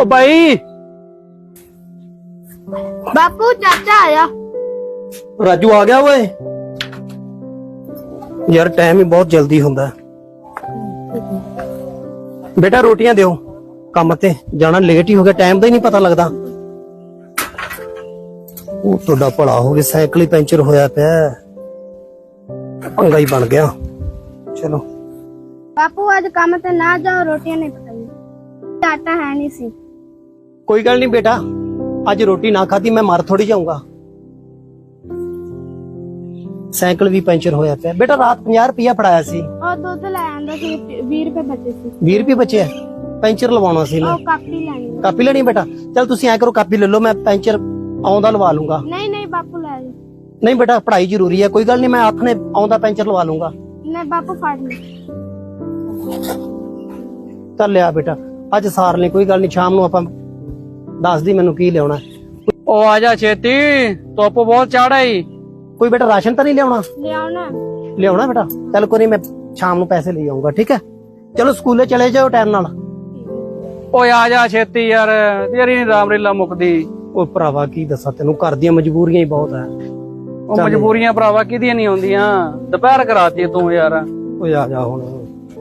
ਓ ਬਾਈ। ਬਾਪੂ ਚਾਚਾ ਆਇਆ। ਰਾਜੂ ਆ ਗਿਆ ਓਏ। ਯਾਰ ਟਾਈਮ ਹੀ ਬਹੁਤ ਜਲਦੀ ਹੁੰਦਾ। ਬੇਟਾ ਰੋਟੀਆਂ ਦਿਓ। ਕੰਮ ਤੇ ਜਾਣਾ ਲੇਟ ਹੀ ਹੋ ਗਿਆ ਟਾਈਮ ਦਾ ਹੀ ਨਹੀਂ ਪਤਾ ਲੱਗਦਾ। ਉਹ ਤੁਹਾਡਾ ਭਲਾ ਹੋ ਗਿਆ ਸਾਈਕਲ ਹੀ ਪੈਂਚਰ ਹੋਇਆ ਪਿਆ। ਹੈ। ਪੰਗਾ ਹੀ ਬਣ ਗਿਆ। ਚਲੋ। ਬਾਪੂ ਅੱਜ ਕੰਮ ਤੇ ਨਾ ਜਾਓ ਰੋਟੀਆਂ ਨਹੀਂ ਪਕਾਈਆਂ। ਆਟਾ ਹੈ ਨਹੀਂ ਸੀ। ਕੋਈ ਗੱਲ ਨਹੀਂ ਬੇਟਾ। ਅੱਜ ਰੋਟੀ ਨਾ ਖਾਧੀ ਮੈਂ ਮਰ ਥੋੜੀ ਜਾਊਂਗਾ। ਸਾਈਕਲ ਵੀ ਪੈਂਚਰ ਹੋਇਆ ਪਿਆ। ਬੇਟਾ ਰਾਤ 50 ਰੁਪਇਆ ਫੜਾਇਆ ਸੀ। ਉਹ ਦੁੱਧ ਲੈ ਆਂਦਾ ਸੀ 20 ਰੁਪਏ ਬਚੇ ਸੀ। 20 ਰੁਪਏ ਬਚੇ ਪੈਂਚਰ ਲਵਾਉਣਾ ਸੀ ਮੈਂ। ਉਹ ਕਾਪੀ ਲੈਣੀ। ਕਾਪੀ ਲੈਣੀ ਬੇਟਾ? ਚਲ ਤੁਸੀਂ ਐ ਕਰੋ ਕਾਪੀ ਲੈ ਲਓ ਮੈਂ ਪੈਂਚਰ ਆਉਂਦਾ ਲਵਾ ਲੂੰਗਾ ਨਹੀਂ ਨਹੀਂ ਬਾਪੂ ਲੈ ਜਾ ਨਹੀਂ ਬੇਟਾ ਪੜ੍ਹਾਈ ਜ਼ਰੂਰੀ ਹੈ ਕੋਈ ਗੱਲ ਨਹੀਂ ਮੈਂ ਆਥਣੇ ਆਉਂਦਾ ਪੈਂਚਰ ਲਵਾ ਲੂੰਗਾ ਨਹੀਂ ਬਾਪੂ ਫੜ ਲੈ। ਚੱਲ ਲਿਆ ਬੇਟਾ ਅੱਜ ਸਾਰ ਲਈ ਕੋਈ ਗੱਲ ਨਹੀਂ ਸ਼ਾਮ ਨੂੰ ਆਪਾਂ ਦੱਸ ਦੀ ਮੈਨੂੰ ਕੀ ਲਿਆਉਣਾ। ਓ ਆ ਜਾ ਛੇਤੀ ਧੁੱਪ ਬਹੁਤ ਚਾੜਾਈ ਕੋਈ ਬੇਟਾ ਰਾਸ਼ਨ ਤਾਂ ਨਹੀਂ ਲਿਆਉਣਾ? ਲਿਆਉਣਾ। ਲਿਆਉਣਾ ਬੇਟਾ? ਚੱਲ ਕੋਈ ਨਹੀਂ ਮੈਂ ਸ਼ਾਮ ਨੂੰ ਪੈਸੇ ਲੈ ਆਉਂਗਾ ਠੀਕ ਹੈ? ਚਲੋ ਸਕੂਲੇ ਚਲੇ ਜਾਓ ਟਾਈਮ ਨਾਲ। ਓਏ ਆ ਜਾ ਛੇਤੀ ਯਾਰ ਤੇਰੀ ਨੀ ਰਾਮ ਰੀਲਾ ਮੁੱਕਦੀ। ਉਹ ਭਰਾਵਾ ਕੀ ਦੱਸਾਂ ਤੈਨੂੰ? ਘਰ ਦੀਆਂ ਮਜਬੂਰੀਆਂ ਹੀ ਬਹੁਤ ਹੈ। ਉਹ ਮਜਬੂਰੀਆਂ ਭਰਾਵਾ ਕਿਹਦੀਆਂ ਨਹੀਂ ਹੁੰਦੀਆਂ? ਦੁਪਹਿਰ ਕਰਾਤੀ ਤੂੰ ਯਾਰ। ਓਏ ਆ ਜਾ ਹੁਣ।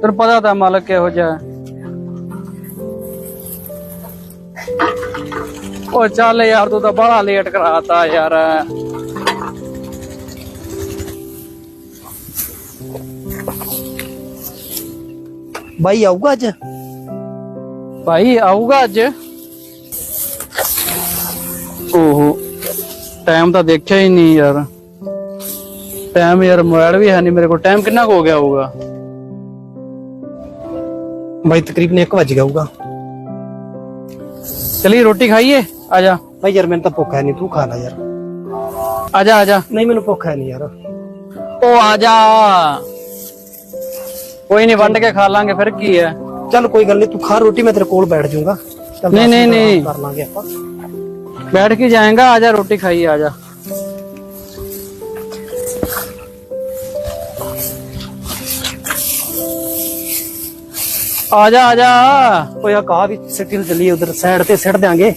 ਤੈਨੂੰ ਪਤਾ ਤਾਂ ਮਾਲਕ ਕਿਹੋ ਜਿਹਾ ਹੈ। ਓ ਚੱਲ ਯਾਰ ਤੂੰ ਤਾਂ ਬੜਾ ਲੇਟ ਕਰਾਤਾ ਯਾਰ ਬਾਈ ਆਊਗਾ ਅੱਜ ਭਾਈ ਆਊਗਾ ਅੱਜ ਓਹੋ ਟਾਈਮ ਤਾਂ ਦੇਖਿਆ ਹੀ ਨਹੀਂ ਯਾਰ ਟਾਈਮ ਯਾਰ ਮੋਬਾਈਲ ਵੀ ਹੈ ਨਹੀਂ ਮੇਰੇ ਕੋਲ ਟਾਈਮ ਕਿੰਨਾ ਕੁ ਹੋ ਗਿਆ ਹੋਊਗਾ ਬਾਈ ਤਕਰੀਬਨ 1 ਵਜ चलिए रोटी खाइए। आजा। भाई यार मैंने तो भुख है नहीं तू खा ला यार। आजा आजा। नहीं मैंने भुख है नहीं यार। ओ आजा। कोई नहीं वंड के खा लांगे फिर की है? चल कोई गल नहीं तू खा रोटी मैं तेरे कोल बैठ जाऊँगा। नहीं नहीं नहीं। कर लांगे आपा बैठ के जाएगा आजा रोटी खाइए आजा। ਆ ਜਾ ਆ ਜਾ ਓਏ ਆ ਕਾ ਵੀ ਸਿੱਟੀ ਚੱਲੀ ਉਧਰ ਸਾਈਡ ਤੇ ਸਿੱਟ ਦਿਆਂਗੇ।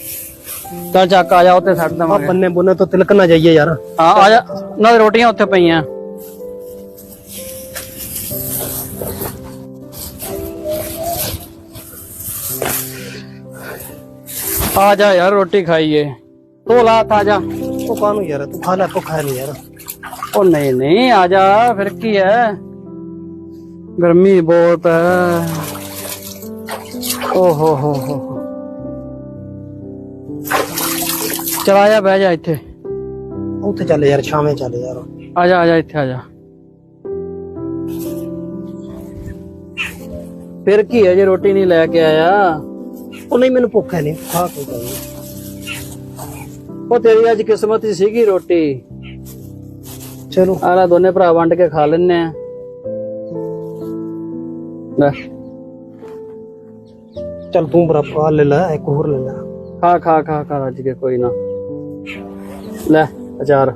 ਤਾਂ ਚੱਕ ਆ ਜਾ ਉੱਤੇ ਛੱਡ ਆ ਬੰਨੇ ਬੁੰਨੇ ਤੋਂ ਤਿਲਕ ਨਾ ਜਾਈਏ ਯਾਰ। ਹਾਂ ਆ ਜਾ। ਨਾਲ ਰੋਟੀਆਂ ਉੱਥੇ ਪਈਆਂ। ਆ ਜਾ ਯਾਰ ਰੋਟੀ ਖਾਈਏ। ਤੋ ਲਾ ਆ ਜਾ ਉਹ ਕਾਨੂੰ ਯਾਰ ਤੂੰ ਖਾ ਲੈ ਤੂੰ ਯਾਰ। ਉਹ ਨਹੀਂ ਨਹੀਂ ਆ ਜਾ ਫਿਰ ਕੀ ਹੈ? ਗਰਮੀ ਬਹੁਤ ਹੈ। ਓ ਹੋ ਹੋ ਹੋ ਚਲਾ ਜਾ ਬਹਿ ਜਾ ਇੱਥੇ ਉੱਥੇ ਚੱਲ ਯਾਰ ਛਾਵੇਂ ਚੱਲ ਯਾਰ ਆ ਜਾ ਆ ਜਾ ਇੱਥੇ ਆ ਜਾ ਫਿਰ ਕੀ ਹੈ ਜੇ ਰੋਟੀ ਨਹੀਂ ਲੈ ਕੇ ਆਇਆ ਉਹ ਨਹੀਂ ਮੈਨੂੰ ਭੁੱਖ ਹੈ ਨਹੀਂ ਖਾ ਕੋਈ ਗੱਲ ਨਹੀਂ ਉਹ ਤੇਰੀ ਅੱਜ ਕਿਸਮਤ ਹੀ ਸੀਗੀ ਰੋਟੀ ਚਲੋ ਆਲਾ ਦੋਨੇ ਭਰਾ ਵੰਡ ਕੇ ਖਾ ਲੈਨੇ ਆ ਲੈ ਚੱਲ ਤੂੰ ਬਰਾ ਪਾ ਲੈ ਲੈ ਇੱਕ ਹੋਰ ਲੈ ਲੈ। ਖਾ ਖਾ ਖਾ ਖਾ ਰੱਜ ਕੇ ਕੋਈ ਨਾ। ਲੈ ਅਚਾਰ।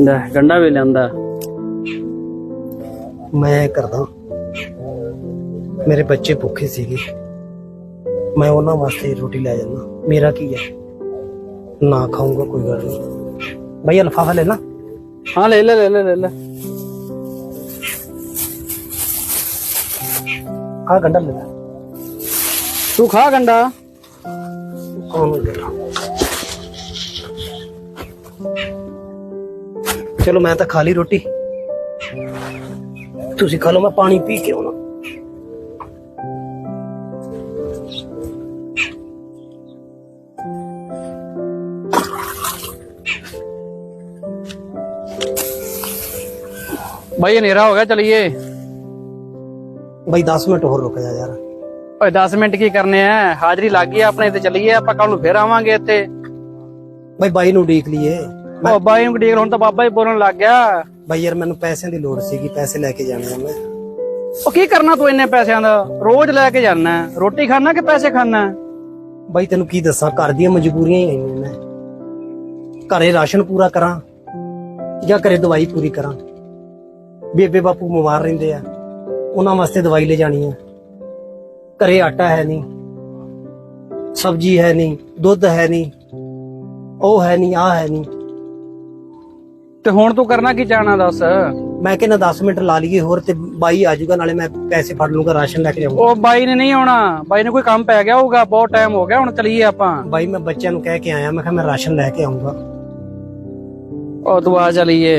ਲੈ ਗੰਡਾ ਵੀ ਲਿਆਂਦਾ। ਮੈਂ ਕਰਦਾ। ਮੇਰੇ ਬੱਚੇ ਭੁੱਖੇ ਸੀਗੇ। ਮੈਂ ਉਹਨਾਂ ਵਾਸਤੇ ਰੋਟੀ ਲੈ ਜਾਣਾ ਮੇਰਾ ਕੀ ਹੈ? ਨਾ ਖਾਊਂਗਾ ਕੋਈ ਗੱਲ ਨਹੀਂ। ਭਈਆ ਲਫਾਫਾ ਲੈ ਲਾ। ਹਾਂ ਲੈ ਲੈ ਲੈ ਲੈ ਲੈ। ਗੰਡਾ ਲੈ ਲੈ ਤੂੰ ਖਾ ਗੰਡਾ? ਕੌਣ ਲੈ ਲਾ ਚਲੋ ਮੈਂ ਤਾਂ ਖਾ ਲਈ ਰੋਟੀ। ਤੁਸੀਂ ਖਾ ਲਓ ਮੈਂ ਪਾਣੀ ਪੀ ਕੇ ਆਉਣਾ। ਭਾਈ ਹਨੇਰਾ ਹੋ ਗਿਆ ਚਲਿਏ। ਬਈ 10 ਮਿੰਟ ਹੋਰ ਰੁਕ ਜਾ ਯਾਰ। ਓਏ 10 ਮਿੰਟ ਕੀ ਕਰਨੇ ਆ? ਹਾਜ਼ਰੀ ਲੱਗ ਗਈ ਆਪਣੇ ਤੇ ਚਲੀਏ ਆਪਾਂ ਕੱਲ ਨੂੰ ਫੇਰ ਆਵਾਂਗੇ ਇੱਥੇ। ਬਈ ਬਾਈ ਨੂੰ ਉਡੀਕ ਲਈਏ। ਉਹ ਬਾਈ ਨੂੰ ਡੀਲ ਹੁਣ ਤਾਂ ਬਾਬਾ ਹੀ ਬੋਲਣ ਲੱਗ ਗਿਆ। ਬਾਈ ਯਾਰ ਮੈਨੂੰ ਪੈਸਿਆਂ ਦੀ ਲੋੜ ਸੀਗੀ ਪੈਸੇ ਲੈ ਕੇ ਜਾਣੇ ਆ ਮੈਂ। ਉਹ ਕੀ ਕਰਨਾ ਤੂੰ ਇੰਨੇ ਪੈਸਿਆਂ ਦਾ? ਰੋਜ਼ ਲੈ ਕੇ ਜਾਣਾ ਰੋਟੀ ਖਾਣਾ ਕਿ ਪੈਸੇ ਖਾਣਾ ਬਾਈ ਤੈਨੂੰ ਕੀ ਦੱਸਾਂ ਘਰ ਦੀਆਂ ਮਜਬੂਰੀਆਂ ਹੀ ਆਈਆਂ ਨੇ। ਘਰੇ ਰਾਸ਼ਨ ਪੂਰਾ ਕਰਾਂ ਜਾਂ ਘਰੇ ਦਵਾਈ ਪੂਰੀ ਕਰਾਂ। ਬੇਬੇ ਬਾਪੂ ਬਿਮਾਰ ਰਹਿੰਦੇ ਆ। ਉਹਨਾਂ ਵਾਸਤੇ ਦਵਾਈ ਲੈ ਜਾਣੀ ਆ। ਘਰੇ ਆਟਾ ਹੈ ਨਹੀਂ ਸਬਜ਼ੀ ਹੈ ਨਹੀਂ ਦੁੱਧ ਹੈ ਨਹੀਂ ਉਹ ਹੈ ਨਹੀਂ ਆ ਹੈ ਨਹੀਂ। ਤੇ ਹੁਣ ਤੂੰ ਕਰਨਾ ਕੀ ਚਾਹਣਾ ਦੱਸ? ਮੈਂ ਕਹਿੰਦਾ 10 ਮਿੰਟ ਲਾ ਲਈਏ ਹੋਰ ਤੇ ਬਾਈ ਆ ਜਾਊਗਾ ਨਾਲੇ ਮੈਂ ਪੈਸੇ ਫੜ ਲੂੰਗਾ ਰਾਸ਼ਨ ਲੈ ਕੇ ਜਾਊਂਗਾ। ਉਹ ਬਾਈ ਨੇ ਨਹੀਂ ਆਉਣਾ ਬਾਈ ਨੇ ਕੋਈ ਕੰਮ ਪੈ ਗਿਆ ਹੋਊਗਾ ਬਹੁਤ ਟਾਈਮ ਹੋ ਗਿਆ ਹੁਣ ਚਲੀਏ ਆਪਾਂ। ਬਾਈ ਮੈਂ ਬੱਚਿਆਂ ਨੂੰ ਕਹਿ ਕੇ ਆਇਆ ਮੈਂ ਕਿਹਾ ਮੈਂ ਰਾਸ਼ਨ ਲੈ ਕੇ ਆਉਂਗਾ ਉਹ ਤੂੰ ਆ ਚਲੀਏ।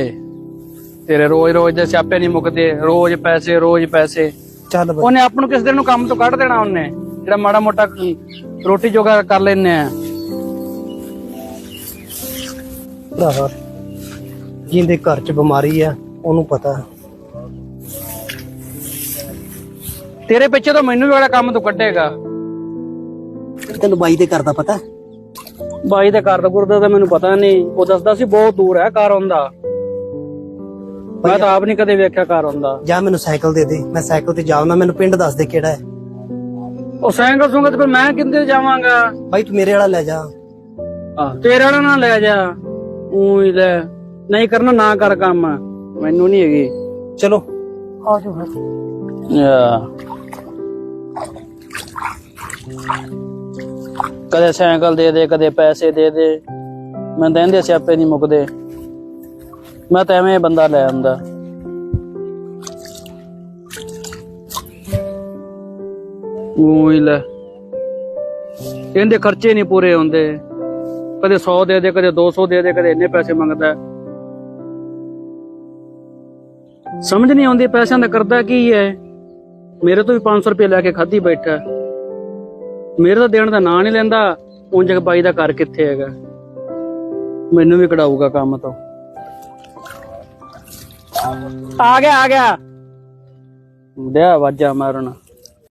ਤੇਰੇ ਰੋਜ਼ ਰੋਜ਼ ਦੇ ਸਿਆਪੇ ਨਹੀਂ ਮੁੱਕਦੇ ਰੋਜ਼ ਪੈਸੇ ਰੋਜ਼ ਪੈਸੇ। ਚੱਲ ਬਾਈ। ਉਹਨੇ ਆਪ ਨੂੰ ਕਿਸ ਦਿਨ ਨੂੰ ਕੰਮ ਤੋਂ ਕੱਢ ਦੇਣਾ ਉਹਨੇ? ਜਿਹੜਾ ਮਾੜਾ ਮੋਟਾ ਰੋਟੀ ਜੋਗਾ ਕਰ ਲੈਨੇ ਆ। ਭਰਾਵਾ ਜਿੰਦੇ ਘਰ 'ਚ ਬਿਮਾਰੀ ਆ ਉਹਨੂੰ ਪਤਾ। ਤੇਰੇ ਪਿੱਛੇ ਤਾਂ ਮੈਨੂੰ ਵੀ ਵਾਲਾ ਕੰਮ ਤੋਂ ਕੱਢੇਗਾ। ਤੈਨੂੰ ਬਾਈ ਦੇ ਘਰ ਦਾ ਪਤਾ? ਬਾਈ ਦੇ ਘਰ ਦਾ ਗੁਰਦਾ ਤਾਂ ਮੈਨੂੰ ਪਤਾ ਨਹੀਂ। ਉਹ ਦੱਸਦਾ ਸੀ ਬਹੁਤ ਦੂਰ ਹੈ ਘਰ ਹੁੰਦਾ ਮੈਂ ਤਾਂ ਆਪ ਨਹੀਂ ਕਦੇ ਵੇਖਿਆ ਘਰ ਹੁੰਦਾ। ਜਾਂ ਮੈਨੂੰ ਸਾਈਕਲ ਦੇ ਦੇ ਮੈਂ ਸਾਈਕਲ ਤੇ ਜਾਉਣਾ ਮੈਨੂੰ ਪਿੰਡ ਦੱਸ ਦੇ ਕਿਹੜਾ ਹੈ। ਉਹ ਸਾਈਕਲ ਸੁੰਗਤ ਫਿਰ ਮੈਂ ਕਿੰਦੇ ਜਾਵਾਂਗਾ? ਬਾਈ ਤੂੰ ਮੇਰੇ ਵਾਲਾ ਲੈ ਜਾ। ਆ ਤੇਰੇ ਵਾਲਾ ਨਾ ਲੈ ਜਾ। ਉਹੀ ਲੈ। ਨਹੀਂ ਕਰਨਾ ਨਾ ਕਰ ਕੰਮ। ਮੈਨੂੰ ਨਹੀਂ ਹੈਗੀ। ਚਲੋ। ਆ ਜਾਓ ਆ। ਕਦੇ ਸਾਈਕਲ ਦੇ ਦੇ ਕਦੇ ਪੈਸੇ ਦੇ ਦੇ। ਮੈਂ ਤਾਂ ਇਹਦੇ ਸਿਆਪੇ ਨਹੀਂ ਮੁੱਕਦੇ। ਮੈਂ ਤਾਂ ਐਵੇਂ ਬੰਦਾ ਲੈ ਆਉਂਦਾ ਉਹੀ ਲੈ। ਇਹਦੇ ਖਰਚੇ ਨਹੀਂ ਪੂਰੇ ਹੁੰਦੇ। ਕਦੇ 100 ਦੇ ਦੇ, ਕਦੇ 200 ਦੇ ਦੇ, ਕਦੇ ਇੰਨੇ ਪੈਸੇ ਮੰਗਦਾ ਸਮਝ ਨਹੀਂ ਆਉਂਦੀ ਪੈਸਿਆਂ ਦਾ ਕਰਦਾ ਕੀ ਹੈ। ਮੇਰੇ ਤੋਂ ਵੀ 500 ਰੁਪਏ ਲੈ ਕੇ ਖਾਧੀ ਬੈਠਾ ਮੇਰੇ ਤਾਂ ਦੇਣ ਦਾ ਨਾਂ ਨਹੀਂ ਲੈਂਦਾ। ਉਂਝ ਬਾਈ ਦਾ ਘਰ ਕਿੱਥੇ ਹੈਗਾ। ਮੈਨੂੰ ਵੀ ਕਢਾਊਗਾ ਕੰਮ ਤੋਂ। ਆ ਗਿਆ ਆ ਗਿਆ। ਦਿਆ ਵਾਜਾ ਮਾਰਨਾ।